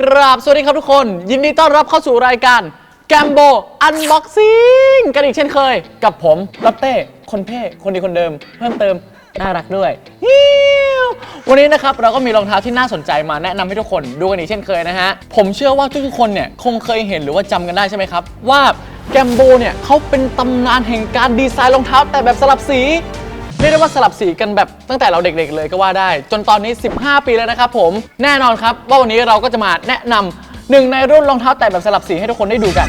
กราบสวัสดีครับทุกคน ยินดีต้อนรับเข้าสู่รายการแกมโบอันบ็อกซิ่งกันอีกเช่นเคย กับผมลัตเต้ คนเท่คนดีคนเดิม เพิ่มเติม น่ารักด้วยฮิววันนี้นะครับ เราก็มีรองเท้าที่น่าสนใจมาแนะนำให้ทุกคนดูกันอีกเช่นเคยนะฮะ ผมเชื่อว่าทุกๆคนเนี่ย คงเคยเห็นหรือว่าจำกันได้ใช่ไหมครับ ว่าแกมโบเนี่ยเขาเป็นตำนานแห่งการดีไซน์รองเท้าแต่แบบสลับสี เรียกได้ว่าสลับสีกันแบบตั้งแต่เราเด็กๆเลยก็ว่าได้ จนตอนนี้ 15 ปีแล้วนะครับผมแน่นอนครับว่าวันนี้เราก็จะมาแนะนำหนึ่งในรุ่นรองเท้าแตะแบบสลับสีให้ทุกคนได้ดูกัน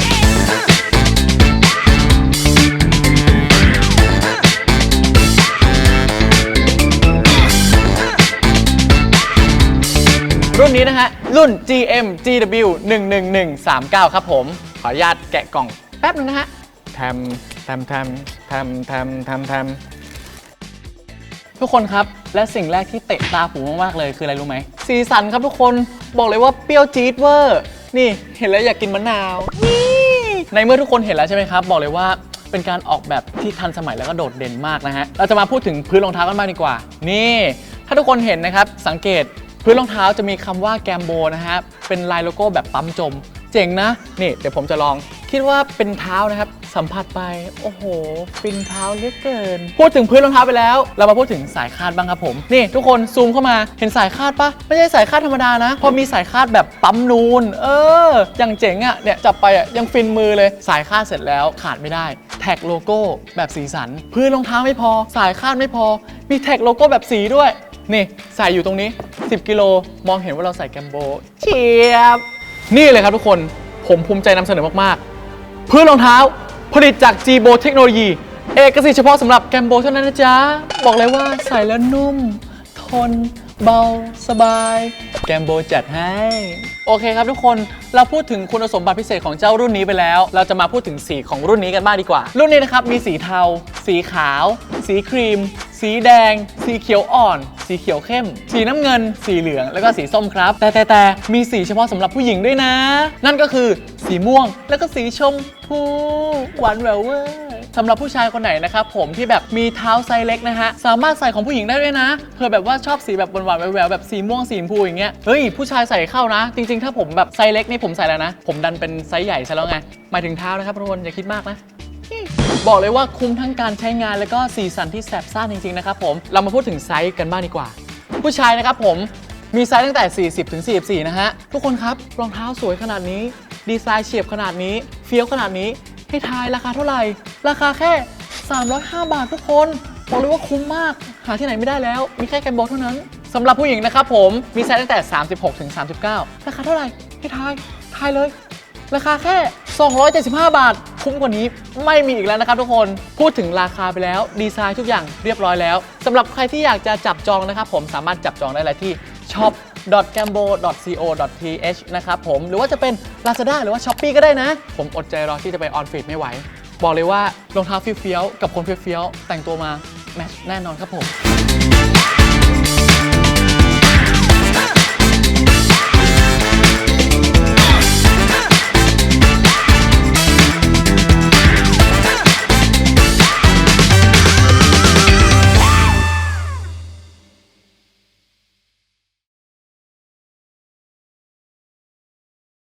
รุ่นนี้นะฮะ รุ่น GM GW 11139 ครับผม ขออนุญาตแกะกล่องแป๊บนึงนะฮะแทมแทมแทมแทมแทมแทมแทม ทุกคนครับ และสิ่งแรกที่เตะตาผมมากๆเลยคืออะไรรู้ไหมสีสันครับทุกคนบอกเลยว่าเปรี้ยวจี๊ดเวอร์นี่เห็นแล้วอยากกินมะนาวนี่ในเมื่อทุกคนเห็นแล้วใช่ไหมครับ บอกเลยว่าเป็นการออกแบบที่ทันสมัยแล้วก็โดดเด่นมากนะฮะเราจะมาพูดถึงพื้นรองเท้ากันบ้างดีกว่า นี่ ถ้าทุกคนเห็นนะครับสังเกตพื้นรองเท้าจะมีคำว่าแกมโบนะฮะเป็นลายโลโก้แบบปั๊มจม เจ๋งนะนี่เดี๋ยวผมจะลอง คิดว่าเป็นเท้านะครับ สัมผัสไป โอ้โห ฟินเท้าเหลือเกิน พูดถึงพื้นรองเท้าไปแล้ว เรามาพูดถึงสายคาดบ้างครับผม นี่ทุกคนซูมเข้ามาเห็นสายคาดปะไม่ใช่สายคาดธรรมดานะ พอมีสายคาดแบบปั๊มนูน เออ อย่างเจ๋งอะ่ะเนี่ยจับไปอะ่ะยังฟินมือเลยสายคาดเสร็จแล้วขาดไม่ได้ แท็กโลโก้แบบสีสัน พื้นรองเท้าไม่พอ สายคาดไม่พอ มีแท็กโลโก้แบบสีด้วยนี่ใส่อยู่ตรงนี้ 10 กิโลมองเห็นว่าเราใส่แกมโบเชียบ นี่เลยครับทุกคนผมภูมิใจนำเสนอมากๆ พื้นรองเท้า ผลิตจาก g b o เทคโนโลยี เอกสิทธิ์เฉพาะสำหรับแกมโบเท่านั้นนะจ๊ะ บอกเลยว่าใส่แล้วนุ่ม ทน เบา สบาย แกมโบจัดให้ โอเคครับทุกคนเราพูดถึงคุณสมบัติพิเศษของเจ้ารุ่นนี้ไปแล้ว เราจะมาพูดถึงสีของรุ่นนี้กันบ้างดีกว่า รุ่นนี้นะครับมีสีเทา สีขาว สีครีม สีแดง สีเขียวอ่อน สีเขียวเข้ม สีน้ำเงิน สีเหลือง แล้วก็สีส้มครับ แต่แต่แต่มีสีเฉพาะสำหรับผู้หญิงด้วยนะ นั่นก็คือสีม่วง แล้วก็สีชมพูหวานแหววเวอร์สำหรับผู้ชายคนไหนนะครับผมที่แบบมีเท้าไซส์เล็กนะฮะ สามารถใส่ของผู้หญิงได้ด้วยนะเผื่อแบบว่าชอบสีแบบหวานๆแหววๆแบบสีม่วงสีชมพูอย่างเงี้ยเฮ้ยผู้ชายใส่เข้านะ จริง ๆ ถ้าผมแบบไซส์เล็กนี่ผมใส่แล้วนะ ผมดันเป็นไซส์ใหญ่ซะแล้วไงหมายถึงเท้านะครับทุกคนอย่าคิดมากนะ บอกเลยว่าคุ้มทั้งการใช้งานแล้วก็สีสันที่แสบซ่านจริงๆนะครับผมเรามาพูดถึงไซส์กันบ้างดีกว่า ผู้ชายนะครับผมมีไซส์ตั้งแต่ 40ถึง44 นะฮะ ทุกคนครับรองเท้าสวยขนาดนี้ ดีไซน์เฉียบขนาดนี้ เฟี้ยวขนาดนี้ ให้ทายราคาเท่าไหร่ ราคาแค่ 305 บาททุกคนบอกเลยว่าคุ้มมาก หาที่ไหนไม่ได้แล้ว มีแค่แกมโบเท่านั้นสำหรับผู้หญิงนะครับผมมีไซส์ตั้งแต่ 36ถึง39 ราคาเท่าไหร่ให้ทายทายเลย ราคาแค่ 275 บาท คุ้มกว่านี้ไม่มีอีกแล้วนะครับทุกคนพูดถึงราคาไปแล้ว ดีไซน์ทุกอย่างเรียบร้อยแล้วสำหรับใครที่อยากจะจับจองนะครับผมสามารถจับจองได้เลยที่ shop.gambo.co.th นะครับผมหรือว่าจะเป็น Lazada หรือว่า Shopee ก็ได้นะ ผมอดใจรอที่จะไปออนฟีดไม่ไหว บอกเลยว่ารองเท้าเฟี้ยวๆกับคนเฟี้ยวๆแต่งตัวมาแมทช์แน่นอนครับผม